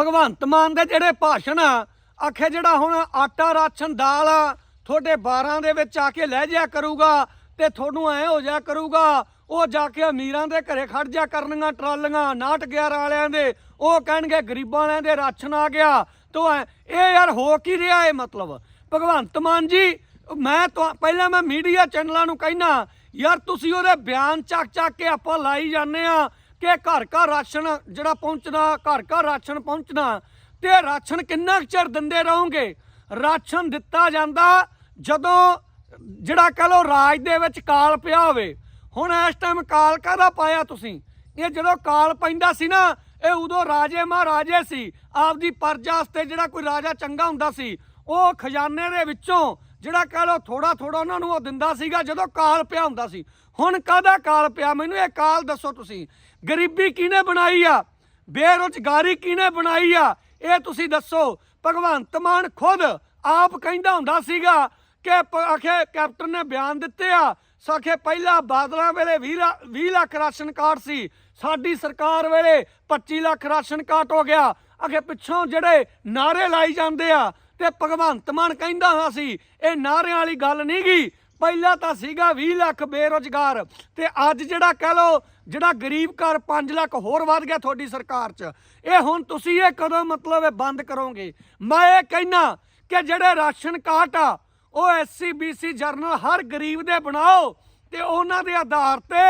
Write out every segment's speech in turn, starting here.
ਭਗਵੰਤ ਮਾਨ ਦੇ ਜਿਹੜੇ ਭਾਸ਼ਣ ਆ, ਆਖੇ ਜਿਹੜਾ ਹੁਣ ਆਟਾ ਰਾਸ਼ਨ ਦਾਲ ਆ, ਤੁਹਾਡੇ 12 ਦੇ ਵਿੱਚ ਆ ਕੇ ਲੈ ਜਾ ਕਰੂਗਾ ਤੇ ਤੁਹਾਨੂੰ ਐ ਹੋ ਜਾ ਕਰੂਗਾ, ਉਹ ਜਾ ਕੇ ਅਮੀਰਾਂ ਦੇ ਘਰੇ ਖੜ ਜਾ ਕਰਨੀਆਂ ਟਰਾਲੀਆਂ 911 ਵਾਲਿਆਂ ਦੇ, ਉਹ ਕਹਿਣਗੇ ਗਰੀਬਾਂ ਵਾਲਿਆਂ ਦੇ ਰਾਸ਼ਨ ਆ ਗਿਆ, ਤੋ ਐ, ਇਹ ਯਾਰ ਹੋ ਕੀ ਰਿਹਾ ਇਹ ਮਤਲਬ? ਭਗਵੰਤ ਮਾਨ ਜੀ, ਮੈਂ ਤਾਂ ਪਹਿਲਾਂ ਮੈਂ ਮੀਡੀਆ ਚੈਨਲਾਂ ਨੂੰ ਕਹਿਣਾ ਯਾਰ ਤੁਸੀਂ ਉਹਦੇ ਬਿਆਨ ਚੱਕ ਚੱਕ ਕੇ ਆਪਾਂ ਲਾਈ ਜਾਂਦੇ ਆ ਕਿ ਘਰ ਘਰ ਰਾਸ਼ਨ ਜਿਹੜਾ ਪਹੁੰਚਣਾ ਘਰ ਘਰ ਰਾਸ਼ਨ ਪਹੁੰਚਣਾ ਤੇ ਰਾਸ਼ਨ ਕਿੰਨਾ ਕੁ ਚਿਰ ਦਿੰਦੇ ਰਹੋਗੇ? ਰਾਸ਼ਨ ਦਿੱਤਾ ਜਾਂਦਾ ਜਦੋਂ ਜਿਹੜਾ ਕਹ ਲੋ ਰਾਜ ਦੇ ਵਿੱਚ ਕਾਲ ਪਿਆ ਹੋਵੇ। ਹੁਣ ਇਸ ਟਾਈਮ ਕਾਲ ਕਾਹਦਾ ਪਾਇਆ ਤੁਸੀਂ? ਇਹ ਜਦੋਂ ਕਾਲ ਪੈਂਦਾ ਸੀ ਨਾ, ਇਹ ਉਦੋਂ ਰਾਜੇ ਮਹਾਰਾਜੇ ਸੀ। ਆਪਦੀ ਪਰਜਾ ਵਾਸਤੇ ਜਿਹੜਾ ਕੋਈ ਰਾਜਾ ਚੰਗਾ ਹੁੰਦਾ ਸੀ, ਉਹ ਖਜ਼ਾਨੇ ਦੇ ਵਿੱਚੋਂ ਜਿਹੜਾ ਕਹ ਲੋ ਥੋੜਾ ਥੋੜਾ ਉਹਨਾਂ ਨੂੰ ਉਹ ਦਿੰਦਾ ਸੀਗਾ ਜਦੋਂ ਕਾਲ ਪਿਆ ਹੁੰਦਾ ਸੀ। ਹੁਣ ਕਾਹਦਾ ਕਾਲ ਪਿਆ? ਮੈਨੂੰ ਇਹ ਕਾਲ ਦੱਸੋ ਤੁਸੀਂ। ਗਰੀਬੀ ਕਿਹਨੇ ਬਣਾਈ ਆ? ਬੇਰੁਜ਼ਗਾਰੀ ਕਿਹਨੇ ਬਣਾਈ ਆ? ਇਹ ਤੁਸੀਂ ਦੱਸੋ। ਭਗਵੰਤ ਮਾਨ ਖੁਦ ਆਪ ਕਹਿੰਦਾ ਹੁੰਦਾ ਸੀਗਾ ਕਿ ਪ- ਆਖੇ ਕੈਪਟਨ ਨੇ ਬਿਆਨ ਦਿੱਤੇ ਆ। ਸਾਖੇ ਪਹਿਲਾ ਬਾਦਲਾਂ ਵੇਲੇ 20 ਲਾ- 20 ਲੱਖ ਰਾਸ਼ਨ ਕਾਰਡ ਸੀ। ਸਾਡੀ ਸਰਕਾਰ ਵੇਲੇ 25 ਲੱਖ ਰਾਸ਼ਨ ਕਾਰਡ ਹੋ ਗਿਆ। ਅਗੇ ਪਿੱਛੋਂ ਜਿਹੜੇ ਨਾਰੇ ਲਾਈ ਜਾਂਦੇ ਆ ਤੇ ਭਗਵੰਤ ਮਾਨ ਕਹਿੰਦਾ ਹਾਂ ਸੀ, ਇਹ ਨਾਰਿਆਂ ਵਾਲੀ ਗੱਲ ਨਹੀਂ ਗਈ ਪਹਿਲਾਂ ਤਾਂ ਸੀਗਾ 20 ਲੱਖ ਬੇਰੁਜ਼ਗਾਰ ਤੇ ਅੱਜ ਜਿਹੜਾ ਕਹਿ ਲੋ ਜਿਹੜਾ ਗਰੀਬ ਘਰ 5 ਲੱਖ ਹੋਰ ਵੱਧ ਗਿਆ ਤੁਹਾਡੀ ਸਰਕਾਰ 'ਚ, ਇਹ ਹੁਣ ਤੁਸੀਂ ਇਹ ਕਦੋਂ ਮਤਲਬ ਇਹ ਬੰਦ ਕਰੋਗੇ? ਮੈਂ ਇਹ ਕਹਿਣਾ ਕਿ ਜਿਹੜੇ ਰਾਸ਼ਨ ਕਾਰਡ ਆ, ਉਹ ਐਸਸੀ ਬੀਸੀ ਜਰਨਲ ਹਰ ਗਰੀਬ ਦੇ ਬਣਾਓ ਤੇ ਉਹਨਾਂ ਦੇ ਆਧਾਰ ਤੇ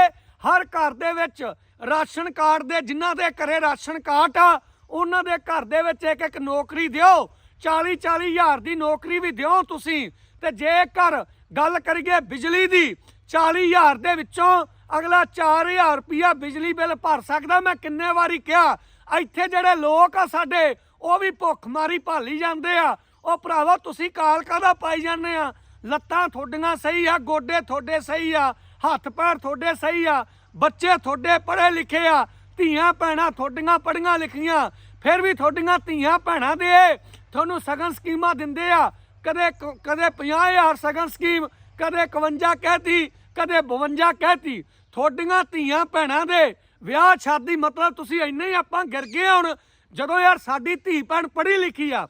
ਹਰ ਘਰ ਦੇ ਵਿੱਚ ਰਾਸ਼ਨ ਕਾਰਡ ਦੇ, ਜਿਨ੍ਹਾਂ ਦੇ ਘਰੇ ਰਾਸ਼ਨ ਕਾਰਡ ਆ, ਉਹਨਾਂ ਦੇ ਘਰ ਦੇ ਵਿੱਚ ਇੱਕ ਇੱਕ ਨੌਕਰੀ ਦਿਓ। 40 40 ਹਜ਼ਾਰ ਦੀ ਨੌਕਰੀ ਵੀ ਦਿਓ ਤੁਸੀਂ ਤੇ ਘਰ ਗੱਲ ਕਰੀਏ ਬਿਜਲੀ ਦੀ 40 ਹਜ਼ਾਰ ਦੇ ਵਿੱਚੋਂ ਅਗਲਾ 4000 ਰੁਪਿਆ ਬਿਜਲੀ ਬਿੱਲ ਭਰ ਸਕਦਾ, ਮੈਂ ਕਿੰਨੇ ਵਾਰੀ ਕਿਹਾ। ਇੱਥੇ ਜਿਹੜੇ ਲੋਕ ਆ ਸਾਡੇ, ਉਹ ਵੀ ਭੁੱਖ ਮਾਰੀ ਭਾਲੀ ਜਾਂਦੇ ਆ। ਉਹ ਭਰਾਵਾ, ਤੁਸੀਂ ਕਾਲ ਕਾਹਦਾ ਪਾਈ ਜਾਂਦੇ ਆ? ਲੱਤਾਂ ਤੁਹਾਡੀਆਂ ਸਹੀ ਆ, ਗੋਡੇ ਤੁਹਾਡੇ ਸਹੀ ਆ, ਹੱਥ ਪੈਰ ਤੁਹਾਡੇ ਸਹੀ ਆ, ਬੱਚੇ ਤੁਹਾਡੇ ਪੜ੍ਹੇ ਲਿਖੇ ਆ, ਧੀਆਂ ਭੈਣਾਂ ਤੁਹਾਡੀਆਂ ਪੜ੍ਹੀਆਂ ਲਿਖੀਆਂ, ਫਿਰ ਵੀ ਤੁਹਾਡੀਆਂ ਧੀਆਂ ਭੈਣਾਂ ਦੇ ਤੁਹਾਨੂੰ ਸਗਨ ਸਕੀਮਾਂ ਦਿੰਦੇ ਆ। ਕਦੇ ਕ- ਕਦੇ 50000 ਸਗਨ ਸਕੀਮ, ਕਦੇ 51 ਕਹਿਤੀ, ਕਦੇ 52 ਕਹਿਤੀ। ਤੁਹਾਡੀਆਂ ਧੀਆਂ ਭੈਣਾਂ ਦੇ ਵਿਆਹ ਸ਼ਾਦੀ ਮਤਲਬ ਤੁਸੀਂ ਇੰਨੇ ਹੀ ਆਪਾਂ ਗਿਰ ਗਏ ਹੁਣ, ਜਦੋਂ ਯਾਰ ਸਾਡੀ ਧੀ ਭੈਣ ਪੜ੍ਹੀ ਲਿਖੀ ਆ,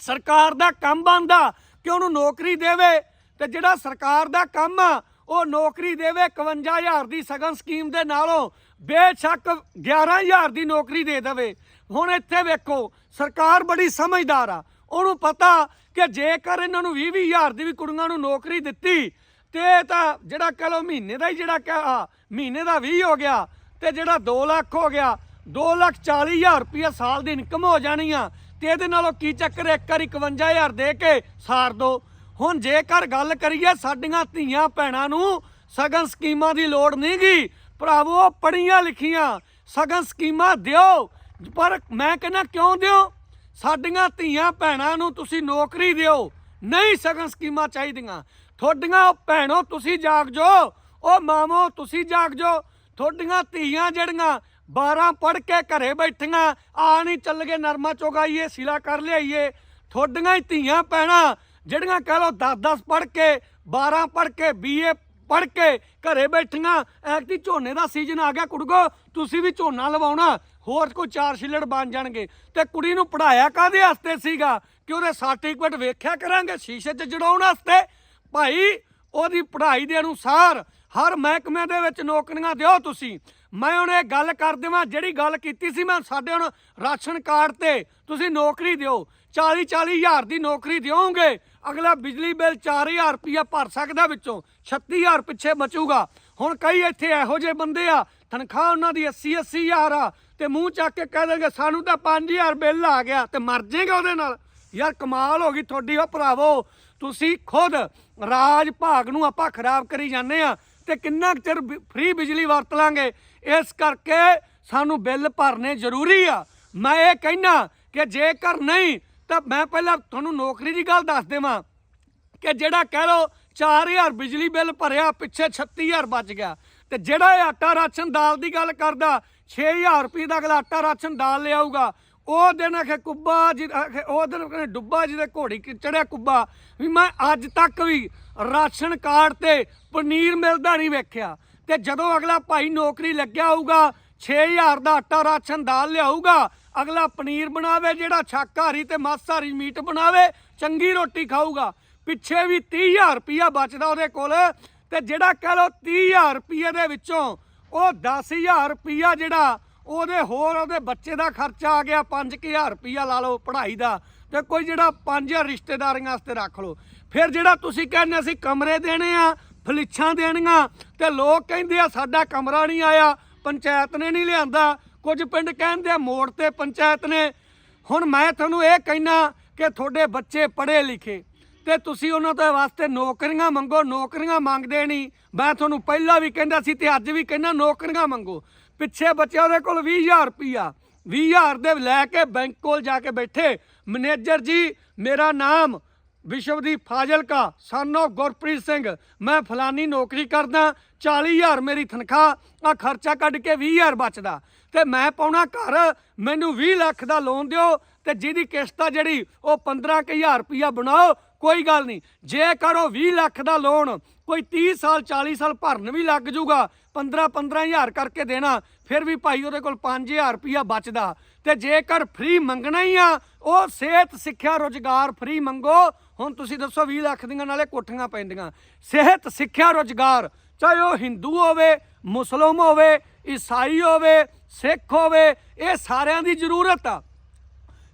ਸਰਕਾਰ ਦਾ ਕੰਮ ਬੰਦਾ ਕਿ ਉਹਨੂੰ ਨੌਕਰੀ ਦੇਵੇ, ਤੇ ਜਿਹੜਾ ਸਰਕਾਰ ਦਾ ਕੰਮ ਆ, ਉਹ ਨੌਕਰੀ ਦੇਵੇ 51000 ਦੀ ਸਗਨ ਸਕੀਮ ਦੇ ਨਾਲੋਂ, ਬੇਸ਼ੱਕ 11000 ਦੀ ਨੌਕਰੀ ਦੇ ਦੇਵੇ। ਹੁਣ ਇੱਥੇ ਵੇਖੋ, ਸਰਕਾਰ ਬੜੀ ਸਮਝਦਾਰ ਆ। ਉਹਨੂੰ ਪਤਾ ਕਿ ਜੇਕਰ ਇਹਨਾਂ ਨੂੰ 20 20000 ਦੀ ਵੀ ਕੁੜੀਆਂ ਨੂੰ ਨੌਕਰੀ ਦਿੱਤੀ, ਤੇ ਇਹ ਤਾਂ ਜਿਹੜਾ ਕਹ ਲਓ ਮਹੀਨੇ ਦਾ ਹੀ ਜਿਹੜਾ ਕਿ ਮਹੀਨੇ ਦਾ 20 ਹੋ ਗਿਆ, ਤੇ ਜਿਹੜਾ 2 ਲੱਖ ਹੋ ਗਿਆ 2 ਲੱਖ 40 ਹਜ਼ਾਰ ਰੁਪਇਆ ਸਾਲ ਦੀ ਇਨਕਮ ਹੋ ਜਾਣੀ ਆ, ਤੇ ਇਹਦੇ ਨਾਲੋਂ ਕੀ ਚੱਕਰ ਇੱਕ ਵਾਰੀ 51000 ਦੇ ਕੇ ਸਾਰ ਦੋ। ਹੁਣ ਜੇਕਰ ਗੱਲ ਕਰੀਏ ਸਾਡੀਆਂ ਧੀਆਂ ਭੈਣਾਂ ਨੂੰ, ਸਗਨ ਸਕੀਮਾਂ ਦੀ ਲੋੜ ਨਹੀਂ ਗੀ। ਭਰਾਵੋ ਪੜੀਆਂ ਲਿਖੀਆਂ, ਸਗਨ ਸਕੀਮਾਂ ਦਿਓ, ਪਰ ਮੈਂ ਕਹਿੰਦਾ ਕਿਉਂ ਦਿਓ? ਸਾਡੀਆਂ ਧੀਆਂ ਭੈਣਾਂ ਨੂੰ ਤੁਸੀਂ ਨੌਕਰੀ ਦਿਓ, ਨਹੀਂ ਸਗਨ ਸਕੀਮਾਂ ਚਾਹੀਦੀਆਂ। ਤੁਹਾਡੀਆਂ ਭੈਣੋ ਤੁਸੀਂ ਜਾਗ ਜੋ, ਉਹ ਮਾਮੋ ਤੁਸੀਂ ਜਾਗ ਜੋ। ਤੁਹਾਡੀਆਂ ਧੀਆਂ ਜਿਹੜੀਆਂ 12 ਪੜ ਕੇ ਘਰੇ ਬੈਠੀਆਂ, ਆ ਨਹੀਂ ਚੱਲ ਗਏ ਨਰਮਾ ਚੋਗਾਈਏ, ਸਿਲਾ ਕਰ ਲਿਆਈਏ। ਤੁਹਾਡੀਆਂ ਹੀ ਧੀਆਂ ਭੈਣਾਂ ਜਿਹੜੀਆਂ ਕਹ ਲੋ 10-10 ਪੜ ਕੇ 12 ਪੜ ਕੇ, ਬੀਏ ਪੜ ਕੇ ਘਰੇ ਬੈਠੀਆਂ ਐਕਟੀ ਝੋਨੇ ਦਾ ਸੀਜ਼ਨ ਆ ਗਿਆ ਕੁੜਗੋ, ਤੁਸੀਂ ਵੀ ਝੋਨਾ ਲਵਾਉਣਾ। ਹੋਰ ਕੋਈ ਚਾਰ ਛਿੱਲੜ ਬਣ ਜਾਣਗੇ। ਤੇ ਕੁੜੀ ਨੂੰ ਪੜਾਇਆ ਕਾਦੇ ਵਾਸਤੇ ਸੀਗਾ? ਕਿ ਉਹਦੇ ਸਰਟੀਫਿਕੇਟ ਵੇਖਿਆ ਕਰਾਂਗੇ, ਸ਼ੀਸ਼ੇ 'ਚ ਜੜਾਉਣ ਵਾਸਤੇ? ਭਾਈ, ਉਹਦੀ ਪੜ੍ਹਾਈ ਦੇ ਅਨੁਸਾਰ ਹਰ ਮਹਿਕਮੇ ਦੇ ਵਿੱਚ ਨੌਕਰੀਆਂ ਦਿਓ ਤੁਸੀਂ। ਮੈਂ ਹੁਣ ਇਹ ਗੱਲ ਕਰ ਦੇਵਾਂ, ਜਿਹੜੀ ਗੱਲ ਕੀਤੀ ਸੀ ਮੈਂ ਸਾਡੇ ਹੁਣ ਰਾਸ਼ਨ ਕਾਰਡ ਤੇ, ਤੁਸੀਂ ਨੌਕਰੀ ਦਿਓ। 40 40 ਹਜ਼ਾਰ ਦੀ ਨੌਕਰੀ ਦਿਓਗੇ। ਅਗਲਾ ਬਿਜਲੀ ਬਿੱਲ 4000 ਰੁਪਇਆ ਭਰ ਸਕਦਾ ਵਿੱਚੋਂ। 36000 ਪਿੱਛੇ ਬਚੂਗਾ। ਹੁਣ ਕਈ ਇੱਥੇ ਇਹੋ ਜਿਹੇ ਬੰਦੇ ਆ, ਤਨਖਾਹ ਉਹਨਾਂ ਦੀ 80 80 ਹਜ਼ਾਰ ਆ। ਤੇ ਮੂੰਹ ਚੱਕ ਕੇ ਕਹਿ ਦੇਣਗੇ, ਸਾਨੂੰ ਤਾਂ 5000 ਬਿੱਲ ਆ ਗਿਆ ਤੇ ਮਰ ਜਾਏਗਾ ਉਹਦੇ ਨਾਲ। ਯਾਰ ਕਮਾਲ ਹੋ ਗਈ ਤੁਹਾਡੀ ਉਹ ਭਰਾਵੋ। ਤੁਸੀਂ ਖੁਦ ਰਾਜ ਭਾਗ ਨੂੰ ਆਪਾਂ ਖਰਾਬ ਕਰੀ ਜਾਂਦੇ ਆ ਤੇ ਕਿੰਨਾ ਕੁ ਚਿਰ ਫ੍ਰੀ ਬਿਜਲੀ ਵਰਤ ਲਾਂਗੇ। ਇਸ ਕਰਕੇ ਸਾਨੂੰ ਬਿੱਲ ਭਰਨੇ ਜ਼ਰੂਰੀ ਆ। ਮੈਂ ਇਹ ਕਹਿਣਾ ਕਿ ਜੇਕਰ ਨਹੀਂ, ਤਾਂ ਮੈਂ ਪਹਿਲਾਂ ਤੁਹਾਨੂੰ ਨੌਕਰੀ ਦੀ ਗੱਲ ਦੱਸ ਦੇਵਾਂ ਕਿ ਜਿਹੜਾ ਕਹਿ ਲੋ 4000 ਬਿਜਲੀ ਬਿੱਲ ਭਰਿਆ, ਪਿੱਛੇ 36000 ਬਚ ਗਿਆ। ਤੇ ਜਿਹੜਾ ਇਹ ਆਟਾ ਰਾਸ਼ਨ ਦਾਲ ਦੀ ਗੱਲ ਕਰਦਾ 6000 ਰੁਪਏ ਦਾ ਅਗਲਾ ਆਟਾ ਰਾਸ਼ਨ ਦਾਲ ਲਿਆਊਗਾ, ਉਹ ਦਿਨ ਆਖੇ ਕੁੱਬਾ ਜੀ ਉਹ ਦਿਨ ਕਹਿੰਦੇ ਡੁੱਬਾ ਜਿਹਦੇ ਘੋੜੀ ਚੜਿਆ ਕੁੱਬਾ, ਵੀ ਮੈਂ ਅੱਜ ਤੱਕ ਵੀ ਰਾਸ਼ਨ ਕਾਰਡ ਤੇ ਪਨੀਰ ਮਿਲਦਾ ਨਹੀਂ ਵੇਖਿਆ। ਤੇ ਜਦੋਂ ਅਗਲਾ ਭਾਈ ਨੌਕਰੀ ਲੱਗਿਆ ਹੋਊਗਾ 6000 ਦਾ ਆਟਾ ਰਾਸ਼ਨ ਦਾਲ ਲਿਆਊਗਾ, ਅਗਲਾ ਪਨੀਰ ਬਣਾਵੇ, ਜਿਹੜਾ ਸ਼ਾਕਾਹਾਰੀ ਤੇ ਮਾਸਾਹਾਰੀ ਮੀਟ ਬਣਾਵੇ, ਚੰਗੀ ਰੋਟੀ ਖਾਊਗਾ। ਪਿੱਛੇ ਵੀ 30000 ਰੁਪਇਆ ਬਚਦਾ ਉਹਦੇ ਕੋਲ। ਤੇ ਜਿਹੜਾ ਕਹ ਲੋ 30000 ਰੁਪਏ ਦੇ ਵਿੱਚੋਂ ਉਹ 10000 ਰੁਪਇਆ ਜਿਹੜਾ, ਉਹਦੇ ਹੋਰ ਉਹਦੇ ਬੱਚੇ ਦਾ ਖਰਚਾ ਆ ਗਿਆ 5000 ਰੁਪਇਆ ਲਾ ਲਓ ਪੜ੍ਹਾਈ ਦਾ ਤੇ ਕੋਈ ਜਿਹੜਾ 5000 ਰਿਸ਼ਤੇਦਾਰੀਆਂ ਵਾਸਤੇ ਰੱਖ ਲਓ। ਫਿਰ ਜਿਹੜਾ ਤੁਸੀਂ ਕਹਿੰਦੇ ਅਸੀਂ ਕਮਰੇ ਦੇਣੇ ਆ, ਫਲਿੱਛਾਂ ਦੇਣੀਆਂ ਤੇ ਲੋਕ ਕਹਿੰਦੇ ਆ ਸਾਡਾ ਕਮਰਾ ਨਹੀਂ ਆਇਆ, ਪੰਚਾਇਤ ਨੇ ਨਹੀਂ ਲਿਆਂਦਾ। ਕੁਝ ਪਿੰਡ ਕਹਿੰਦੇ ਆ ਮੋੜ ਤੇ ਪੰਚਾਇਤ ਨੇ। ਹੁਣ ਮੈਂ ਤੁਹਾਨੂੰ ਇਹ ਕਹਿਣਾ ਕਿ ਤੁਹਾਡੇ ਬੱਚੇ ਪੜ੍ਹੇ ਲਿਖੇ। ਤੇ ਤੁਸੀਂ ਉਹਨਾਂ ਦੇ ਵਾਸਤੇ ਨੌਕਰੀਆਂ ਮੰਗੋ, ਨੌਕਰੀਆਂ ਮੰਗਦੇ ਨਹੀਂ। ਮੈਂ ਤੁਹਾਨੂੰ ਪਹਿਲਾਂ ਵੀ ਕਹਿੰਦਾ ਸੀ ਤੇ ਅੱਜ ਵੀ ਕਹਿੰਦਾ ਨੌਕਰੀਆਂ ਮੰਗੋ। ਪਿੱਛੇ ਬੱਚਿਆਂ ਉਹਦੇ ਕੋਲ 20000 ਰੁਪਈਆ। 20000 ਦੇ ਲੈ ਕੇ ਬੈਂਕ ਕੋਲ ਜਾ ਕੇ ਬੈਠੇ। ਮੈਨੇਜਰ ਜੀ, ਮੇਰਾ ਨਾਮ ਵਿਸ਼ਵਦੀਪ ਫਾਜ਼ਿਲਕਾ, son of ਗੁਰਪ੍ਰੀਤ ਸਿੰਘ। ਮੈਂ ਫਲਾਨੀ ਨੌਕਰੀ ਕਰਦਾ 40000 ਮੇਰੀ ਤਨਖਾਹ ਆ ਖਰਚਾ ਕੱਢ ਕੇ 20000 ਬਚਦਾ। ਤੇ ਮੈਂ ਪਾਉਣਾ ਘਰ, ਮੈਨੂੰ 20 ਲੱਖ ਦਾ ਲੋਨ ਦਿਓ ਤੇ ਜਿਹਦੀ ਕਿਸ਼ਤ ਆ ਜਿਹੜੀ, ਉਹ 15000 ਰੁਪਇਆ ਬਣਾਓ ਕੋਈ ਗੱਲ ਨਹੀਂ। ਜੇਕਰ ਉਹ 20 ਲੱਖ ਦਾ ਲੋਨ ਕੋਈ 30 ਸਾਲ 40 ਸਾਲ ਭਰਨ ਵੀ ਲੱਗ ਜਾਊਗਾ 15 15000 ਕਰਕੇ ਦੇਣਾ, ਫਿਰ ਵੀ ਭਾਈ ਉਹਦੇ ਕੋਲ 5000 ਰੁਪਇਆ ਬਚਦਾ। ਤੇ ਜੇਕਰ ਫ੍ਰੀ ਮੰਗਣਾ ਹੀ ਆ, ਉਹ ਸਿਹਤ, ਸਿੱਖਿਆ, ਰੋਜ਼ਗਾਰ ਫ੍ਰੀ ਮੰਗੋ। ਹੁਣ ਤੁਸੀਂ ਦੱਸੋ 20 ਲੱਖ ਦੀਆਂ ਨਾਲੇ ਕੋਠੀਆਂ ਪੈਂਦੀਆਂ। ਸਿਹਤ, ਸਿੱਖਿਆ, ਰੋਜ਼ਗਾਰ, ਚਾਹੇ ਉਹ ਹਿੰਦੂ ਹੋਵੇ ਮੁਸਲਮਾਨ ਹੋਵੇ ਈਸਾਈ ਹੋਵੇ ਸਿੱਖ ਹੋਵੇ, ਇਹ ਸਾਰਿਆਂ ਦੀ ਜ਼ਰੂਰਤ ਆ।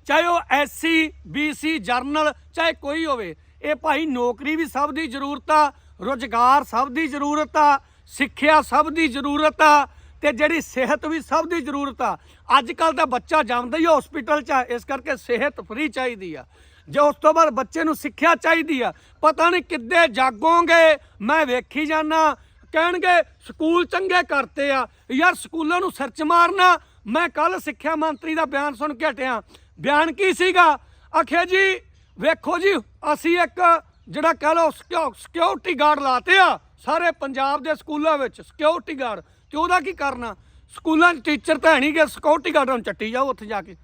ਚਾਹੇ ਉਹ ਐਸਸੀ ਬੀਸੀ ਜਰਨਲ, ਚਾਹੇ ਕੋਈ ਹੋਵੇ, ਇਹ ਭਾਈ ਨੌਕਰੀ ਵੀ ਸਭ ਦੀ ਜ਼ਰੂਰਤ ਆ, ਰੋਜ਼ਗਾਰ ਸਭ ਦੀ ਜ਼ਰੂਰਤ ਆ, ਸਿੱਖਿਆ ਸਭ ਦੀ ਜ਼ਰੂਰਤ ਆ, ਤੇ ਜਿਹੜੀ ਸਿਹਤ ਵੀ ਸਭ ਦੀ ਜ਼ਰੂਰਤ ਆ। ਅੱਜ ਕੱਲ ਤਾਂ ਬੱਚਾ ਜੰਮਦਾ ਹੀ ਹਸਪੀਟਲ 'ਚ ਆ, ਇਸ ਕਰਕੇ ਸਿਹਤ ਫਰੀ ਚਾਹੀਦੀ ਆ। ਜੇ ਉਸ ਤੋਂ ਬਾਅਦ ਬੱਚੇ ਨੂੰ ਸਿੱਖਿਆ ਚਾਹੀਦੀ ਆ, ਪਤਾ ਨਹੀਂ ਕਿੱਦੇ ਜਾਗੋਗੇ, ਮੈਂ ਵੇਖੀ ਜਾਣਾ ਕਹਿਣਗੇ ਸਕੂਲ ਚੰਗੇ ਕਰਤੇ ਆ, ਯਾਰ ਸਕੂਲਾਂ ਨੂੰ ਸਰਚ ਮਾਰਨਾ, ਮੈਂ ਕੱਲ ਸਿੱਖਿਆ ਮੰਤਰੀ ਦਾ ਬਿਆਨ ਸੁਣ ਕੇ ਹਟਿਆ ਬਿਆਨ ਕੀ ਸੀਗਾ? ਆਖਿਆ ਜੀ, ਵੇਖੋ ਜੀ, ਅਸੀਂ ਇੱਕ ਜਿਹੜਾ ਕਹ ਲਓ ਸਿਕਿਉਰਿਟੀ ਗਾਰਡ ਲਾਤੇ ਆ ਸਾਰੇ ਪੰਜਾਬ ਦੇ ਸਕੂਲਾਂ ਵਿੱਚ ਸਿਕਿਉਰਿਟੀ ਗਾਰਡ ਤੇ ਉਹਦਾ ਕੀ ਕਰਨਾ ਸਕੂਲਾਂ 'ਚ ਟੀਚਰ ਤਾਂ ਹੈ ਨਹੀਂ ਗਏ ਸਿਕਿਉਰਿਟੀ ਗਾਰਡ ਨੂੰ ਚੱਟੀ ਜਾਓ ਉੱਥੇ ਜਾ ਕੇ।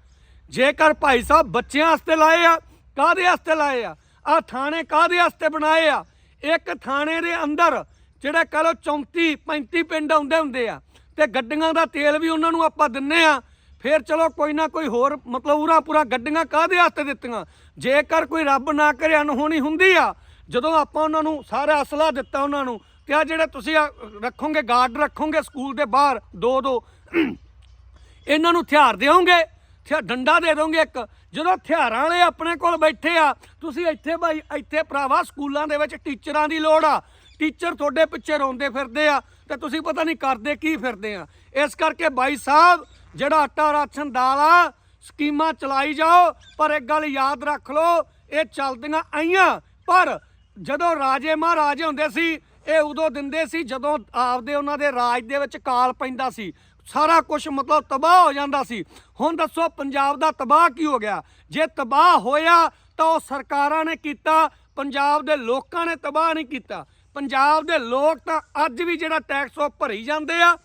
ਜੇਕਰ ਭਾਈ ਸਾਹਿਬ ਬੱਚਿਆਂ ਵਾਸਤੇ ਲਾਏ ਆ, ਕਾਹਦੇ ਵਾਸਤੇ ਲਾਏ ਆ? ਆ ਥਾਣੇ ਕਾਹਦੇ ਵਾਸਤੇ ਬਣਾਏ ਆ? ਇੱਕ ਥਾਣੇ ਦੇ ਅੰਦਰ ਜਿਹੜਾ ਕਹ ਲਓ 34 35 ਪਿੰਡ ਆਉਂਦੇ ਹੁੰਦੇ ਆ, ਤੇ ਗੱਡੀਆਂ ਦਾ ਤੇਲ ਵੀ ਉਹਨਾਂ ਨੂੰ ਆਪਾਂ ਦਿੰਨੇ ਆ ਫਿਰ ਚਲੋ ਕੋਈ ਨਾ ਕੋਈ ਹੋਰ ਮਤਲਬ ਉਰਾ ਪੂਰਾ ਗੱਡੀਆਂ ਕਾਹਦੇ ਵਾਸਤੇ ਦਿੱਤੀਆਂ? ਜੇਕਰ ਕੋਈ ਰੱਬ ਨਾ ਕਰੇ ਅਨਹੋਣੀ ਹੁੰਦੀ ਆ। ਜਦੋਂ ਆਪਾਂ ਉਹਨਾਂ ਨੂੰ ਸਾਰਾ ਅਸਲਾ ਦਿੱਤਾ ਉਹਨਾਂ ਨੂੰ, ਤੇ ਆ ਜਿਹੜੇ ਤੁਸੀਂ ਰੱਖੋਗੇ ਗਾਰਡ ਰੱਖੋਗੇ ਸਕੂਲ ਦੇ ਬਾਹਰ, ਦੋ ਦੋ, ਇਹਨਾਂ ਨੂੰ ਹਥਿਆਰ ਦਿਓਗੇ ਹਥਿਆਰ ਡੰਡਾ ਦੇ ਦੋਗੇ ਇੱਕ। ਜਦੋਂ ਹਥਿਆਰਾਂ ਵਾਲੇ ਆਪਣੇ ਕੋਲ ਬੈਠੇ ਆ, ਤੁਸੀਂ ਇੱਥੇ ਬਾਈ, ਇੱਥੇ ਭਰਾਵਾ ਸਕੂਲਾਂ ਦੇ ਵਿੱਚ ਟੀਚਰਾਂ ਦੀ ਲੋੜ ਆ। ਟੀਚਰ ਤੁਹਾਡੇ ਪਿੱਛੇ ਰੋਂਦੇ ਫਿਰਦੇ ਆ, ਤੇ ਤੁਸੀਂ ਪਤਾ ਨਹੀਂ ਕਰਦੇ ਕੀ ਫਿਰਦੇ ਆ। ਇਸ ਕਰਕੇ ਬਾਈ ਸਾਹਿਬ ਜਿਹੜਾ ਆਟਾ ਰਾਸ਼ਨ ਦਾਲ ਆ, ਸਕੀਮਾਂ ਚਲਾਈ ਜਾਓ, ਪਰ ਇੱਕ ਗੱਲ ਯਾਦ ਰੱਖ ਲਓ, ਇਹ ਚੱਲਦੀਆਂ ਆਈਆਂ। ਪਰ ਜਦੋਂ ਰਾਜੇ ਮਹਾਰਾਜੇ ਹੁੰਦੇ ਸੀ, ਇਹ ਉਦੋਂ ਦਿੰਦੇ ਸੀ ਜਦੋਂ ਆਪਦੇ ਉਹਨਾਂ ਦੇ ਰਾਜ ਦੇ ਵਿੱਚ ਕਾਲ ਪੈਂਦਾ ਸੀ। ਸਾਰਾ ਕੁਝ ਮਤਲਬ ਤਬਾਹ ਹੋ ਜਾਂਦਾ ਸੀ। ਹੁਣ ਦੱਸੋ, ਪੰਜਾਬ ਦਾ ਤਬਾਹ ਕੀ ਹੋ ਗਿਆ? ਜੇ ਤਬਾਹ ਹੋਇਆ, ਤਾਂ ਉਹ ਸਰਕਾਰਾਂ ਨੇ ਕੀਤਾ, ਪੰਜਾਬ ਦੇ ਲੋਕਾਂ ਨੇ ਤਬਾਹ ਨਹੀਂ ਕੀਤਾ। ਪੰਜਾਬ ਦੇ ਲੋਕ ਤਾਂ ਅੱਜ ਵੀ ਜਿਹੜਾ ਟੈਕਸ ਉਹ ਭਰੀ ਜਾਂਦੇ ਆ।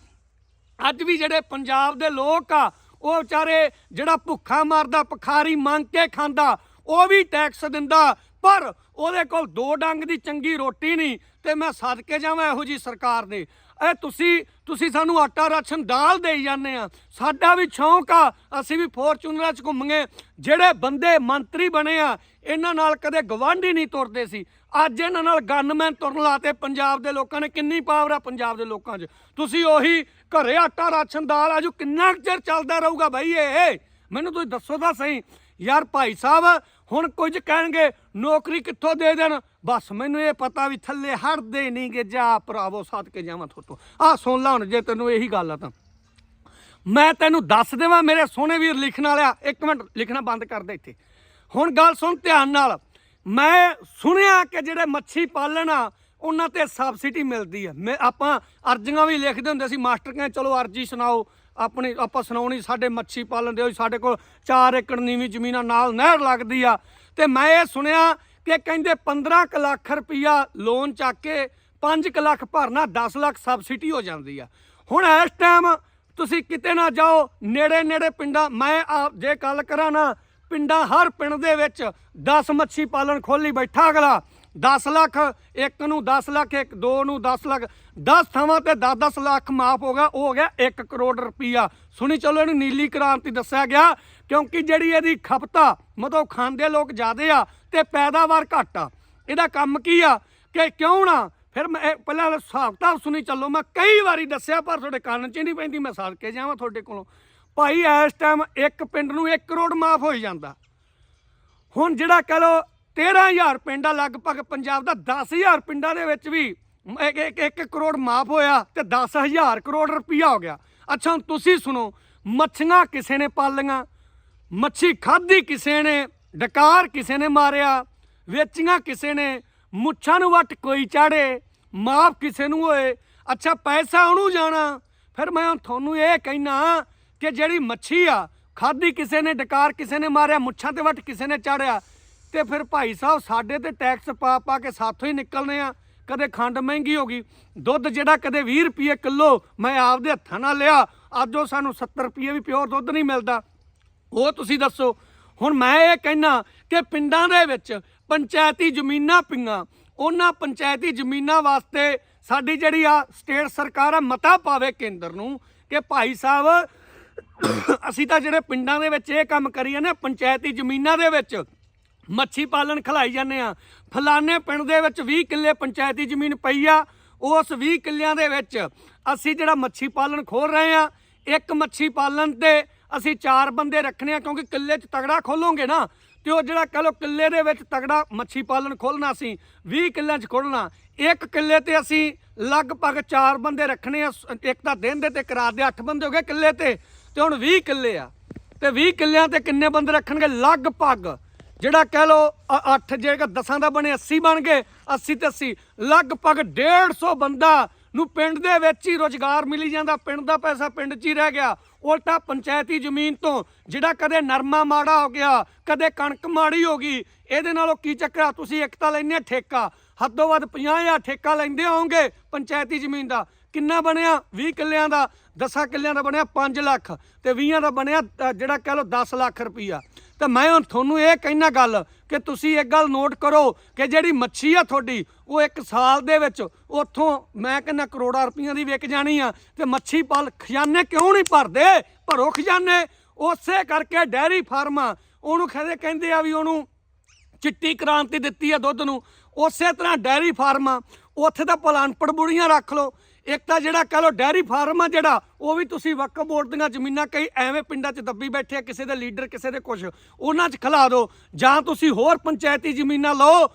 ਅੱਜ ਵੀ ਜਿਹੜੇ ਪੰਜਾਬ ਦੇ ਲੋਕ ਆ, ਉਹ ਵਿਚਾਰੇ ਜਿਹੜਾ ਭੁੱਖਾ ਮਰਦਾ, ਭਖਾਰੀ ਮੰਗ ਕੇ ਖਾਂਦਾ, ਉਹ ਵੀ ਟੈਕਸ ਦਿੰਦਾ, ਪਰ ਉਹਦੇ ਕੋਲ ਦੋ ਡੰਗ ਦੀ ਚੰਗੀ ਰੋਟੀ ਨਹੀਂ ਤੇ ਮੈਂ ਸਦਕੇ ਜਾਵਾਂ ਇਹੋ ਜੀ ਸਰਕਾਰ ਦੇ। ਇਹ ਤੁਸੀਂ ਤੁਸੀਂ ਸਾਨੂੰ ਆਟਾ ਰਾਸ਼ਨ ਦਾਲ ਦੇਈ ਜਾਂਦੇ ਆ। ਸਾਡਾ ਵੀ ਸ਼ੌਂਕ ਆ, ਅਸੀਂ ਵੀ ਫੋਰਚੂਨਰਾਂ 'ਚ ਘੁੰਮਗੇ ਜਿਹੜੇ ਬੰਦੇ ਮੰਤਰੀ ਬਣੇ ਆ, ਇਹਨਾਂ ਨਾਲ ਕਦੇ ਗਵਾਂਢੀ ਨਹੀਂ ਤੁਰਦੇ ਸੀ। ਅੱਜ ਇਹਨਾਂ ਨਾਲ ਗਨਮੈਨ ਤੁਰਨ ਲਾਤੇ ਪੰਜਾਬ ਦੇ ਲੋਕਾਂ ਨੇ ਕਿੰਨੀ ਪਾਵਰ ਆ ਪੰਜਾਬ ਦੇ ਲੋਕਾਂ 'ਚ। ਤੁਸੀਂ ਉਹੀ ਘਰੇ ਆਟਾ ਰਾਸ਼ਨ ਦਾਲ, ਆਜੂ ਕਿੰਨਾ ਕੁ ਚਿਰ ਚੱਲਦਾ ਰਹੂਗਾ ਬਾਈ ਇਹ? ਮੈਨੂੰ ਤੁਸੀਂ ਦੱਸੋ ਤਾਂ ਸਹੀ। ਯਾਰ ਭਾਈ ਸਾਹਿਬ, ਹੁਣ ਕੁਝ ਕਹਿਣਗੇ, ਨੌਕਰੀ ਕਿੱਥੋਂ ਦੇ ਦੇਣ? ਬਸ ਮੈਨੂੰ ਇਹ ਪਤਾ ਵੀ ਥੱਲੇ ਹਟਦੇ ਨਹੀਂਗੇ ਜਾ ਭਰਾਵੋ ਸੱਦ ਕੇ ਜਾਵਾਂ ਥੋਤੋਂ ਆ ਸੁਣ ਲਾ ਹੁਣ, ਜੇ ਤੈਨੂੰ ਇਹੀ ਗੱਲ ਆ ਤਾਂ। ਮੈਂ ਤੈਨੂੰ ਦੱਸ ਦੇਵਾਂ ਮੇਰੇ ਸੋਹਣੇ ਵੀਰ ਲਿਖਣ ਵਾਲਿਆ। ਇੱਕ ਮਿੰਟ, ਲਿਖਣਾ ਬੰਦ ਕਰ ਦੇ ਇੱਥੇ। ਹੁਣ ਗੱਲ ਸੁਣ ਧਿਆਨ ਨਾਲ। ਮੈਂ ਸੁਣਿਆ ਕਿ ਜਿਹੜੇ ਮੱਛੀ ਪਾਲਣ ਆ ਉਹਨਾਂ ਤੇ ਸਬਸਿਡੀ ਮਿਲਦੀ ਹੈ ਮੈਂ ਆਪਾਂ ਅਰਜ਼ੀਆਂ ਵੀ ਲਿਖਦੇ ਹੁੰਦੇ ਸੀ, ਮਾਸਟਰ ਕਹਿੰਦੇ, ਚਲੋ ਅਰਜ਼ੀ ਸੁਣਾਓ। ਆਪਣੀ ਆਪਾਂ ਸੁਣਾਉਣੀ, ਸਾਡੇ ਮੱਛੀ ਪਾਲਣ ਦੇ ਸਾਡੇ ਕੋਲ 4 ਏਕੜ ਨੀਵੀਂ ਜ਼ਮੀਨਾਂ ਨਾਲ ਨਹਿਰ ਲੱਗਦੀ ਆ। ਤੇ ਮੈਂ ਇਹ ਸੁਣਿਆ ਕਿ ਕਹਿੰਦੇ 15 ਕੁ ਲੱਖ ਰੁਪਈਆ ਲੋਨ ਚੱਕ ਕੇ 5 ਕੁ ਲੱਖ ਭਰਨਾ 10 ਲੱਖ ਸਬਸਿਡੀ ਹੋ ਜਾਂਦੀ ਆ। ਹੁਣ ਇਸ ਟਾਈਮ ਤੁਸੀਂ ਕਿਤੇ ਨਾ ਜਾਓ ਨੇੜੇ ਨੇੜੇ ਪਿੰਡਾਂ ਮੈਂ ਆਪ ਜੇ ਗੱਲ ਕਰਾਂ ਨਾ, ਪਿੰਡਾਂ ਹਰ ਪਿੰਡ ਦੇ ਵਿੱਚ 10 ਮੱਛੀ ਪਾਲਣ ਖੋਲੀ ਬੈਠਾ ਅਗਲਾ। 10 ਲੱਖ, ਇੱਕ ਨੂੰ 10 ਲੱਖ, ਇੱਕ, ਦੋ ਨੂੰ 10 ਲੱਖ 10 ਥਾਵਾਂ ਤੇ 10-10 ਲੱਖ ਮਾਫ ਹੋ ਗਿਆ, ਉਹ ਹੋ ਗਿਆ 1 ਕਰੋੜ ਰੁਪਈਆ। ਸੁਣੀ ਚਲੋ, ਇਹਨੂੰ ਨੀਲੀ ਕ੍ਰਾਂਤੀ ਦੱਸਿਆ ਗਿਆ, ਕਿਉਂਕਿ ਜਿਹੜੀ ਇਹਦੀ ਖਪਤਾ, ਮਤਲਬ ਖਾਂਦੇ ਲੋਕ ਜ਼ਿਆਦੇ ਆ ਤੇ ਪੈਦਾਵਾਰ ਘੱਟ ਆ। ਇਹਦਾ ਕੰਮ ਕੀ ਆ? ਕਿ ਕਿਉਂ ਨਾ? ਫਿਰ ਮੈਂ ਪਹਿਲਾਂ ਹਿਸਾਬ ਕਿਤਾਬ ਸੁਣੀ ਚੱਲੋ, ਮੈਂ ਕਈ ਵਾਰੀ ਦੱਸਿਆ, ਪਰ ਤੁਹਾਡੇ ਕੰਨ 'ਚ ਨਹੀਂ ਪੈਂਦੀ, ਮੈਂ ਸੜ ਕੇ ਜਾਵਾਂ ਤੁਹਾਡੇ ਕੋਲੋਂ। ਭਾਈ, ਇਸ ਟਾਈਮ ਇੱਕ ਪਿੰਡ ਨੂੰ 1 ਕਰੋੜ ਮਾਫ ਹੋਈ ਜਾਂਦਾ। ਹੁਣ ਜਿਹੜਾ ਕਹ ਲੋ 13000 ਪਿੰਡ ਆ ਲਗਭਗ ਪੰਜਾਬ ਦਾ 10000 ਪਿੰਡਾਂ ਦੇ ਵਿੱਚ ਵੀ 1 ਕਰੋੜ ਮਾਫ ਹੋਇਆ ਤੇ 10000 ਕਰੋੜ ਰੁਪਈਆ ਹੋ ਗਿਆ। ਅੱਛਾ, ਹੁਣ ਤੁਸੀਂ ਸੁਣੋ, ਮੱਛੀਆਂ ਕਿਸੇ ਨੇ ਪਾਲੀਆਂ ਮੱਛੀ ਖਾਧੀ ਕਿਸੇ ਨੇ? ਡਕਾਰ ਕਿਸੇ ਨੇ ਮਾਰਿਆ? ਵੇਚੀਆਂ ਕਿਸੇ ਨੇ? ਮੁੱਛਾਂ ਨੂੰ ਵੱਟ ਕੋਈ ਚਾੜੇ ਮਾਫ ਕਿਸੇ ਨੂੰ ਹੋਏ? ਅੱਛਾ, ਪੈਸਾ ਉਹਨੂੰ ਜਾਣਾ? ਫਿਰ ਮੈਂ ਤੁਹਾਨੂੰ ਇਹ ਕਹਿਣਾ ਕਿ ਜਿਹੜੀ ਮੱਛੀ ਆ, ਖਾਧੀ ਕਿਸੇ ਨੇ, ਡਕਾਰ ਕਿਸੇ ਨੇ ਮਾਰਿਆ, ਮੁੱਛਾਂ ਤੇ ਵੱਟ ਕਿਸੇ ਨੇ ਚਾੜਿਆ ਤੇ ਫਿਰ ਭਾਈ ਸਾਹਿਬ ਸਾਡੇ ਤੇ ਟੈਕਸ ਪਾ ਪਾ ਕੇ ਸਾਥੋਂ ਹੀ ਨਿਕਲਨੇ ਆ। ਕਦੇ ਖੰਡ ਮਹਿੰਗੀ ਹੋ ਗਈ, ਦੁੱਧ ਜਿਹੜਾ ਕਦੇ 20 ਰੁਪਏ ਕਿਲੋ ਮੈਂ ਆਪਦੇ ਹੱਥਾਂ ਨਾਲ ਲਿਆ, ਅੱਜ ਉਹ ਸਾਨੂੰ 70 ਰੁਪਏ ਵੀ ਪਿਓਰ ਦੁੱਧ ਨਹੀਂ ਮਿਲਦਾ। ਉਹ ਤੁਸੀਂ ਦੱਸੋ, ਹੁਣ ਮੈਂ ਇਹ ਕਹਿਣਾ ਕਿ ਪਿੰਡਾਂ ਦੇ ਵਿੱਚ ਪੰਚਾਇਤੀ ਜ਼ਮੀਨਾਂ ਪਈਆਂ, ਉਹਨਾਂ ਪੰਚਾਇਤੀ ਜ਼ਮੀਨਾਂ ਵਾਸਤੇ ਸਾਡੀ ਜਿਹੜੀ ਆ ਸਟੇਟ ਸਰਕਾਰ ਆ ਮਤਾ ਪਾਵੇ ਕੇਂਦਰ ਨੂੰ ਕਿ ਭਾਈ ਸਾਹਿਬ, ਅਸੀਂ ਤਾਂ ਜਿਹੜੇ ਪਿੰਡਾਂ ਦੇ ਵਿੱਚ ਇਹ ਕੰਮ ਕਰੀਏ ਨਾ, ਪੰਚਾਇਤੀ ਜ਼ਮੀਨਾਂ ਦੇ ਵਿੱਚ ਮੱਛੀ ਪਾਲਣ ਖਲਾਈ ਜਾਂਦੇ ਆ। ਫਲਾਣੇ ਪਿੰਡ ਦੇ ਵਿੱਚ 20 ਕਿੱਲੇ ਪੰਚਾਇਤੀ ਜ਼ਮੀਨ ਪਈ ਆ। ਉਸ 20 ਕਿੱਲਿਆਂ ਦੇ ਵਿੱਚ ਅਸੀਂ ਜਿਹੜਾ ਮੱਛੀ ਪਾਲਣ ਖੋਲ ਰਹੇ ਆ, ਇੱਕ ਮੱਛੀ ਪਾਲਣ ਤੇ ਅਸੀਂ ਚਾਰ ਬੰਦੇ ਰੱਖਣੇ ਆ ਕਿਉਂਕਿ ਕਿੱਲੇ 'ਚ ਤਗੜਾ ਖੋਲੋਗੇ ਨਾ, ਤੇ ਉਹ ਜਿਹੜਾ ਕਹ ਲੋ ਕਿੱਲੇ ਦੇ ਵਿੱਚ ਤਗੜਾ ਮੱਛੀ ਪਾਲਣ ਖੋਲਣਾ ਸੀ 20 ਕਿੱਲਿਆਂ 'ਚ ਖੋਲਣਾ ਇੱਕ ਕਿੱਲੇ ਤੇ ਅਸੀਂ ਲਗਭਗ ਚਾਰ ਬੰਦੇ ਰੱਖਣੇ ਆ, ਸ- ਇੱਕ ਤਾਂ ਦਿਨ ਦੇ ਤੇ ਕਰਾ ਦੇ 8 ਬੰਦੇ ਹੋ ਗਏ ਕਿੱਲੇ ਤੇ ਤੇ ਹੁਣ 20 ਕਿੱਲੇ ਆ। ਤੇ 20 ਕਿੱਲਿਆਂ ਤੇ ਕਿੰਨੇ ਬੰਦੇ ਰੱਖਣਗੇ? ਲਗਭਗ ਜਿਹੜਾ ਕਹਿ ਲੋ 8 ਜਿਹੜਾ 10 ਦਾ ਬਣੇ 80 ਬਣ ਗਏ 80 ਤੇ 80 ਲਗਭਗ 150 ਬੰਦਾ ਨੂੰ ਪਿੰਡ ਦੇ ਵਿੱਚ ਹੀ ਰੋਜ਼ਗਾਰ ਮਿਲੀ ਜਾਂਦਾ। ਪਿੰਡ ਦਾ ਪੈਸਾ ਪਿੰਡ 'ਚ ਹੀ ਰਹਿ ਗਿਆ। ਉਲਟਾ ਪੰਚਾਇਤੀ ਜ਼ਮੀਨ ਤੋਂ ਜਿਹੜਾ ਕਦੇ ਨਰਮਾ ਮਾੜਾ ਹੋ ਗਿਆ, ਕਦੇ ਕਣਕ ਮਾੜੀ ਹੋ ਗਈ, ਇਹਦੇ ਨਾਲੋਂ ਕੀ ਚੱਕਰਾ ਤੁਸੀਂ ਇੱਕ ਤਾਂ ਲੈਨੇ ਠੇਕਾ, ਹੱਦੋਂ ਵੱਧ 50000 ਠੇਕਾ ਲੈਂਦੇ ਹੋਵੋਗੇ ਪੰਚਾਇਤੀ ਜ਼ਮੀਨ ਦਾ। ਕਿੰਨਾ ਬਣਿਆ? 20 ਕਿੱਲਿਆਂ ਦਾ 10 ਕਿੱਲਿਆਂ ਦਾ ਬਣਿਆ 5 ਲੱਖ ਤੇ 20 ਦਾ ਬਣਿਆ ਜਿਹੜਾ ਕਹਿ ਲਓ 10 ਲੱਖ ਰੁਪਈਆ। ਤਾਂ ਮੈਂ ਹੁਣ ਤੁਹਾਨੂੰ ਇਹ ਕਹਿਣਾ ਗੱਲ ਕਿ ਤੁਸੀਂ ਇੱਕ ਗੱਲ ਨੋਟ ਕਰੋ ਕਿ ਜਿਹੜੀ ਮੱਛੀ ਆ ਤੁਹਾਡੀ, ਉਹ ਇੱਕ ਸਾਲ ਦੇ ਵਿੱਚ ਉੱਥੋਂ ਮੈਂ ਕਹਿੰਦਾ ਕਰੋੜਾਂ ਰੁਪਈਆਂ ਦੀ ਵਿਕ ਜਾਣੀ ਆ ਤੇ ਮੱਛੀ ਪਾਲ ਖਜ਼ਾਨੇ ਕਿਉਂ ਨਹੀਂ ਭਰਦੇ? ਭਰੋ ਖਜ਼ਾਨੇ। ਉਸੇ ਕਰਕੇ ਡੈਰੀ ਫਾਰਮਾਂ ਉਹਨੂੰ ਕਹਿੰਦੇ ਕਹਿੰਦੇ ਆ ਵੀ ਉਹਨੂੰ ਚਿੱਟੀ ਕ੍ਰਾਂਤੀ ਦਿੱਤੀ ਆ ਦੁੱਧ ਨੂੰ। ਉਸੇ ਤਰ੍ਹਾਂ ਡੈਰੀ ਫਾਰਮਾਂ ਉੱਥੇ ਤਾਂ ਭਲਾ ਅਨਪੜ੍ਹ ਬੁੜੀਆਂ ਰੱਖ ਲਓ। ਇੱਕ ਤਾਂ ਜਿਹੜਾ ਕਹ ਲਓ ਡੈਰੀ ਫਾਰਮ ਆ ਜਿਹੜਾ, ਉਹ ਵੀ ਤੁਸੀਂ ਵਕਫ ਬੋਰਡ ਦੀਆਂ ਜ਼ਮੀਨਾਂ ਕਈ ਐਵੇਂ ਪਿੰਡਾਂ 'ਚ ਦੱਬੀ ਬੈਠੇ ਆ, ਕਿਸੇ ਦੇ ਲੀਡਰ, ਕਿਸੇ ਦੇ ਕੁਝ ਉਹਨਾਂ 'ਚ ਖਿਲਾ ਦਿਓ। ਜਾਂ ਤੁਸੀਂ ਹੋਰ ਪੰਚਾਇਤੀ ਜ਼ਮੀਨਾਂ ਲਓ,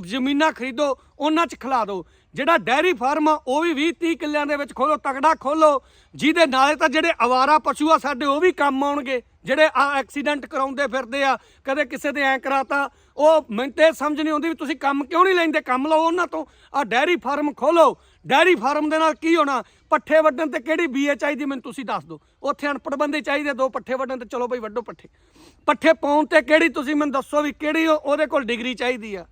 ਜ਼ਮੀਨਾਂ ਖਰੀਦੋ, ਉਹਨਾਂ 'ਚ ਖਿਲਾ ਦਿਓ। ਜਿਹੜਾ ਡੈਰੀ ਫਾਰਮ ਆ, ਉਹ ਵੀ 20 30 ਕਿੱਲਿਆਂ ਦੇ ਵਿੱਚ ਖੋਲੋ, ਤਗੜਾ ਖੋਲੋ। ਜਿਹਦੇ ਨਾਲੇ ਤਾਂ ਜਿਹੜੇ ਅਵਾਰਾ ਪਸ਼ੂ ਆ, ਸਾਡੇ ਉਹ ਵੀ ਕੰਮ ਆਉਣਗੇ। ਜਿਹੜੇ ਆ ਐਕਸੀਡੈਂਟ ਕਰਾਉਂਦੇ ਫਿਰਦੇ ਆ, ਕਦੇ ਕਿਸੇ ਦੇ ਐ ਕਰਾਤਾ, ਉਹ ਮੈਨੂੰ ਤੇ ਸਮਝ ਨਹੀਂ ਆਉਂਦੀ ਵੀ ਤੁਸੀਂ ਕੰਮ ਕਿਉਂ ਨਹੀਂ ਲੈਂਦੇ? ਕੰਮ ਲਓ ਉਹਨਾਂ ਤੋਂ। ਆ ਡੈਰੀ ਫਾਰਮ ਖੋਲੋ। ਡੈਰੀ ਫਾਰਮ ਦੇ ਨਾਲ ਕੀ ਹੋਣਾ? ਪੱਠੇ ਵੱਢਣ ਤੇ ਕਿਹੜੀ ਬੀਏ ਚਾਹੀਦੀ ਮੈਨੂੰ ਤੁਸੀਂ ਦੱਸ ਦਿਓ। ਉੱਥੇ ਅਨਪੜ੍ਹ ਬੰਦੇ ਚਾਹੀਦੇ ਦੋ ਪੱਠੇ ਵੱਢਣ ਤੇ। ਚਲੋ ਬਈ, ਵੱਢੋ ਪੱਠੇ। ਪੱਠੇ ਪਾਉਣ ਤੇ ਕਿਹੜੀ ਤੁਸੀਂ ਮੈਨੂੰ ਦੱਸੋ ਵੀ ਕਿਹੜੀ ਉਹ- ਉਹਦੇ ਕੋਲ ਡਿਗਰੀ ਚਾਹੀਦੀ ਆ?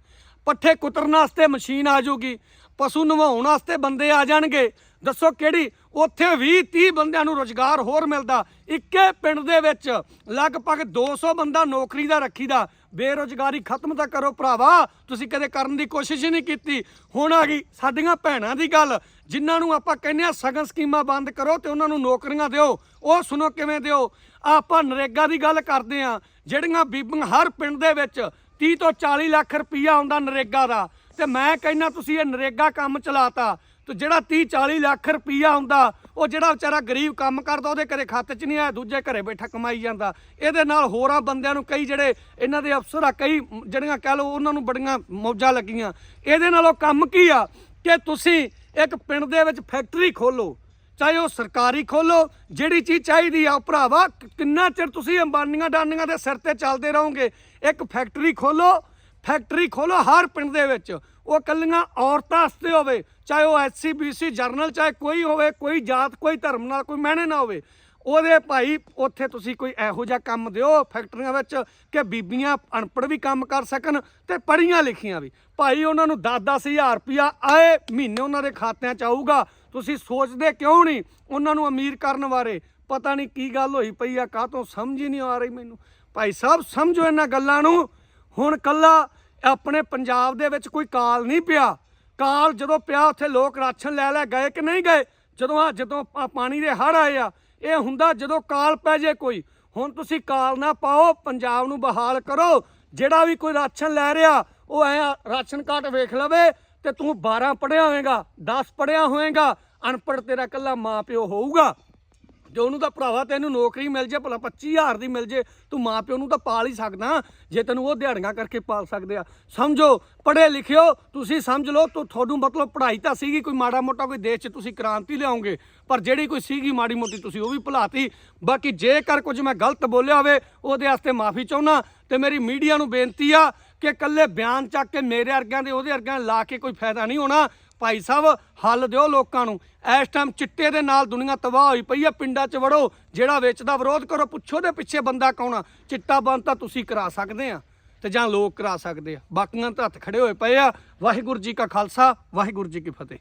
ਪੱਠੇ ਕੁਤਰਨ ਵਾਸਤੇ ਮਸ਼ੀਨ ਆ ਜਾਊਗੀ। ਪਸ਼ੂ ਨਵਾਉਣ ਵਾਸਤੇ ਬੰਦੇ ਆ ਜਾਣਗੇ। ਦੱਸੋ ਕਿਹੜੀ? ਉੱਥੇ 20 30 ਬੰਦਿਆਂ ਨੂੰ ਰੋਜ਼ਗਾਰ ਹੋਰ ਮਿਲਦਾ। ਇੱਕੇ ਪਿੰਡ ਦੇ ਵਿੱਚ ਲਗਭਗ 200 ਬੰਦਾ ਨੌਕਰੀ ਦਾ ਰੱਖੀਦਾ। ਬੇਰੋਜ਼ਗਾਰੀ ਖਤਮ ਤਾਂ ਕਰੋ ਭਰਾਵਾ। ਤੁਸੀਂ ਕਦੇ ਕਰਨ ਦੀ ਕੋਸ਼ਿਸ਼ ਹੀ ਨਹੀਂ ਕੀਤੀ। ਹੁਣ ਆ ਗਈ ਸਾਡੀਆਂ ਭੈਣਾਂ ਦੀ ਗੱਲ। ਜਿਨ੍ਹਾਂ ਨੂੰ ਆਪਾਂ ਕਹਿੰਦੇ ਆ ਸਗਨ ਸਕੀਮਾਂ ਬੰਦ ਕਰੋ ਤੇ ਉਹਨਾਂ ਨੂੰ ਨੌਕਰੀਆਂ ਦਿਓ। ਉਹ ਸੁਣੋ ਕਿਵੇਂ ਦਿਓ। ਆਪਾਂ ਨਰੇਗਾ ਦੀ ਗੱਲ ਕਰਦੇ ਆ ਜਿਹੜੀਆਂ ਬੀਬੀਆਂ ਹਰ ਪਿੰਡ ਦੇ ਵਿੱਚ 30 ਤੋਂ 40 ਲੱਖ ਰੁਪਈਆ ਆਉਂਦਾ ਨਰੇਗਾ ਦਾ। ਤੇ ਮੈਂ ਕਹਿੰਦਾ ਤੁਸੀਂ ਇਹ ਨਰੇਗਾ ਕੰਮ ਚਲਾਤਾ। ਤੇ ਜਿਹੜਾ 30 40 ਲੱਖ ਰੁਪਈਆ ਆਉਂਦਾ ਉਹ ਜਿਹੜਾ ਵਿਚਾਰਾ ਗਰੀਬ ਕੰਮ ਕਰਦਾ, ਉਹਦੇ ਘਰੇ ਖਾਤੇ 'ਚ ਨਹੀਂ ਆਇਆ, ਦੂਜੇ ਘਰੇ ਬੈਠਾ ਕਮਾਈ ਜਾਂਦਾ। ਇਹਦੇ ਨਾਲ ਹੋਰਾਂ ਬੰਦਿਆਂ ਨੂੰ ਕਈ ਜਿਹੜੇ ਇਹਨਾਂ ਦੇ ਅਫਸਰ ਆ, ਕਈ ਜਿਹੜੀਆਂ ਕਹਿ ਲਓ ਉਹਨਾਂ ਨੂੰ ਬੜੀਆਂ ਮੌਜਾਂ ਲੱਗੀਆਂ। ਇਹਦੇ ਨਾਲ ਉਹ ਕੰਮ ਕੀ ਆ? ਕਿ ਤੁਸੀਂ ਇੱਕ ਪਿੰਡ ਦੇ ਵਿੱਚ ਫੈਕਟਰੀ ਖੋਲੋ, ਚਾਹੇ ਉਹ ਸਰਕਾਰੀ ਖੋਲੋ, ਜਿਹੜੀ ਚੀਜ਼ ਚਾਹੀਦੀ ਆ। ਉਹ ਭਰਾਵਾ ਕਿੰਨਾ ਚਿਰ ਤੁਸੀਂ ਅੰਬਾਨੀਆਂ ਡਾਨੀਆਂ ਦੇ ਸਿਰ ਤੇ ਚੱਲਦੇ ਰਹੋਗੇ? ਇੱਕ ਫੈਕਟਰੀ ਖੋਲੋ ਫੈਕਟਰੀ ਖੋਲੋ ਹਰ ਪਿੰਡ ਦੇ ਵਿੱਚ। ਉਹ ਕੱਲੀਆਂ ਔਰਤਾਂ ਵਾਸਤੇ ਹੋਵੇ, ਚਾਹੇ ਉਹ ਐਸਸੀ ਬੀਸੀ ਜਰਨਲ ਚਾਹੇ ਕੋਈ ਹੋਵੇ, ਕੋਈ ਜਾਤ, ਕੋਈ ਧਰਮ ਨਾਲ, ਕੋਈ ਮਹਿਣੇ ਨਾ ਹੋਵੇ। ਉਹਦੇ ਭਾਈ, ਉੱਥੇ ਤੁਸੀਂ ਕੋਈ ਇਹੋ ਜਿਹਾ ਕੰਮ ਦਿਓ ਫੈਕਟਰੀਆਂ ਵਿੱਚ ਕਿ ਬੀਬੀਆਂ ਅਨਪੜ੍ਹ ਵੀ ਕੰਮ ਕਰ ਸਕਣ ਤੇ ਪੜ੍ਹੀਆਂ ਲਿਖੀਆਂ ਵੀ। ਭਾਈ, ਉਹਨਾਂ ਨੂੰ 10-10 ਹਜ਼ਾਰ ਰੁਪਇਆ ਆਏ, ਮਹੀਨੇ ਉਹਨਾਂ ਦੇ ਖਾਤਿਆਂ 'ਚ ਆਊਗਾ। ਤੁਸੀਂ ਸੋਚਦੇ ਕਿਉਂ ਨਹੀਂ ਉਹਨਾਂ ਨੂੰ ਅਮੀਰ ਕਰਨ ਬਾਰੇ? ਪਤਾ ਨਹੀਂ ਕੀ ਗੱਲ ਹੋਈ ਪਈ ਆ ਕਾਹ ਤੋਂ ਸਮਝ ਹੀ ਨਹੀਂ ਆ ਰਹੀ ਮੈਨੂੰ। ਭਾਈ ਸਾਹਿਬ, ਸਮਝੋ ਇਹਨਾਂ ਗੱਲਾਂ ਨੂੰ। ਹੁਣ ਕੱਲਾ ਆਪਣੇ ਪੰਜਾਬ ਦੇ ਵਿੱਚ ਕੋਈ ਕਾਲ ਨਹੀਂ ਪਿਆ। ਕਾਲ ਜਦੋਂ ਪਿਆ, ਉੱਥੇ ਲੋਕ ਰਾਸ਼ਨ ਲੈ ਲੈ ਗਏ ਕਿ ਨਹੀਂ ਗਏ? ਜਦੋਂ ਆ, ਜਦੋਂ ਪਾਣੀ ਦੇ ਹੜ੍ਹ ਆਏ ਆ, ਇਹ ਹੁੰਦਾ ਜਦੋਂ ਕਾਲ ਪੈ ਜੇ ਕੋਈ। ਹੁਣ ਤੁਸੀਂ ਕਾਲ ਨਾ ਪਾਓ, ਪੰਜਾਬ ਨੂੰ ਬਹਾਲ ਕਰੋ। ਜਿਹੜਾ ਵੀ ਕੋਈ ਰਾਸ਼ਨ ਲੈ ਰਿਹਾ, ਉਹ ਐ ਰਾਸ਼ਨ ਕਾਰਡ ਵੇਖ ਲਵੇ ਤੇ ਤੂੰ 12 ਪੜਿਆ ਹੋਵੇਂਗਾ 10 ਪੜਿਆ ਹੋਵੇਂਗਾ ਅਨਪੜ੍ਹ ਤੇਰਾ ਕੱਲਾ ਮਾਂ ਪਿਓ ਹੋਊਗਾ। ਜੇ ਉਹਨੂੰ ਤਾਂ ਭਰਾਵਾ ਤੈਨੂੰ ਨੌਕਰੀ ਮਿਲ ਜੇ, ਭਲਾ 25000 ਦੀ ਮਿਲ ਜੇ, ਤੂੰ ਮਾਂ ਪਿਓ ਨੂੰ ਤਾਂ ਪਾਲ ਹੀ ਸਕਦਾ। ਜੇ ਤੈਨੂੰ ਉਹ ਦਿਹਾੜੀਆਂ ਕਰਕੇ ਪਾਲ ਸਕਦੇ ਆ। ਸਮਝੋ, ਪੜ੍ਹੇ ਲਿਖਿਓ ਤੁਸੀਂ ਸਮਝ ਲਓ, ਤੂੰ ਤੁਹਾਨੂੰ ਮਤਲਬ ਪੜ੍ਹਾਈ ਤਾਂ ਸੀਗੀ, ਕੋਈ ਮਾੜਾ ਮੋਟਾ ਕੋਈ ਦੇਸ਼ 'ਚ ਤੁਸੀਂ ਕ੍ਰਾਂਤੀ ਲਿਆਉਂਗੇ, ਪਰ ਜਿਹੜੀ ਕੋਈ ਸੀਗੀ ਮਾੜੀ ਮੋਟੀ ਤੁਸੀਂ ਉਹ ਵੀ ਭੁਲਾਤੀ। ਬਾਕੀ ਜੇਕਰ ਕੁਝ ਮੈਂ ਗਲਤ ਬੋਲਿਆ ਹੋਵੇ, ਉਹਦੇ ਵਾਸਤੇ ਮਾਫੀ ਚਾਹੁੰਦਾ ਤੇ ਮੇਰੀ ਮੀਡੀਆ ਨੂੰ ਬੇਨਤੀ ਆ ਕਿ ਇਕੱਲੇ ਬਿਆਨ ਚੱਕ ਕੇ ਮੇਰੇ ਵਰਗਿਆਂ ਦੇ, ਉਹਦੇ ਵਰਗਿਆਂ ਲਾ ਕੇ ਕੋਈ ਫਾਇਦਾ ਨਹੀਂ ਹੋਣਾ। ਭਾਈ ਸਾਹਿਬ, ਹੱਲ ਦਿਓ ਲੋਕਾਂ ਨੂੰ। ਇਸ ਟਾਈਮ ਚਿੱਟੇ ਦੇ ਨਾਲ ਦੁਨੀਆ ਤਬਾਹ ਹੋਈ ਪਈ ਹੈ, ਪਿੰਡਾਂ 'ਚ ਵੜੋ, ਜਿਹੜਾ ਵੇਚਦਾ ਵਿਰੋਧ ਕਰੋ, ਪੁੱਛੋ ਦੇ ਪਿੱਛੇ ਬੰਦਾ ਕੌਣ ਆ। ਚਿੱਟਾ ਬੰਦ ਤਾਂ ਤੁਸੀਂ ਕਰਾ ਸਕਦੇ ਆ ਤੇ ਜਾਂ ਲੋਕ ਕਰਾ ਸਕਦੇ ਆ। ਬਾਕੀਆਂ ਤਾਂ ਹੱਥ ਖੜੇ ਹੋਏ ਪਏ ਆ। ਵਾਹਿਗੁਰੂ ਜੀ ਕਾ ਖਾਲਸਾ, ਵਾਹਿਗੁਰੂ ਜੀ ਕੀ ਫਤਿਹ।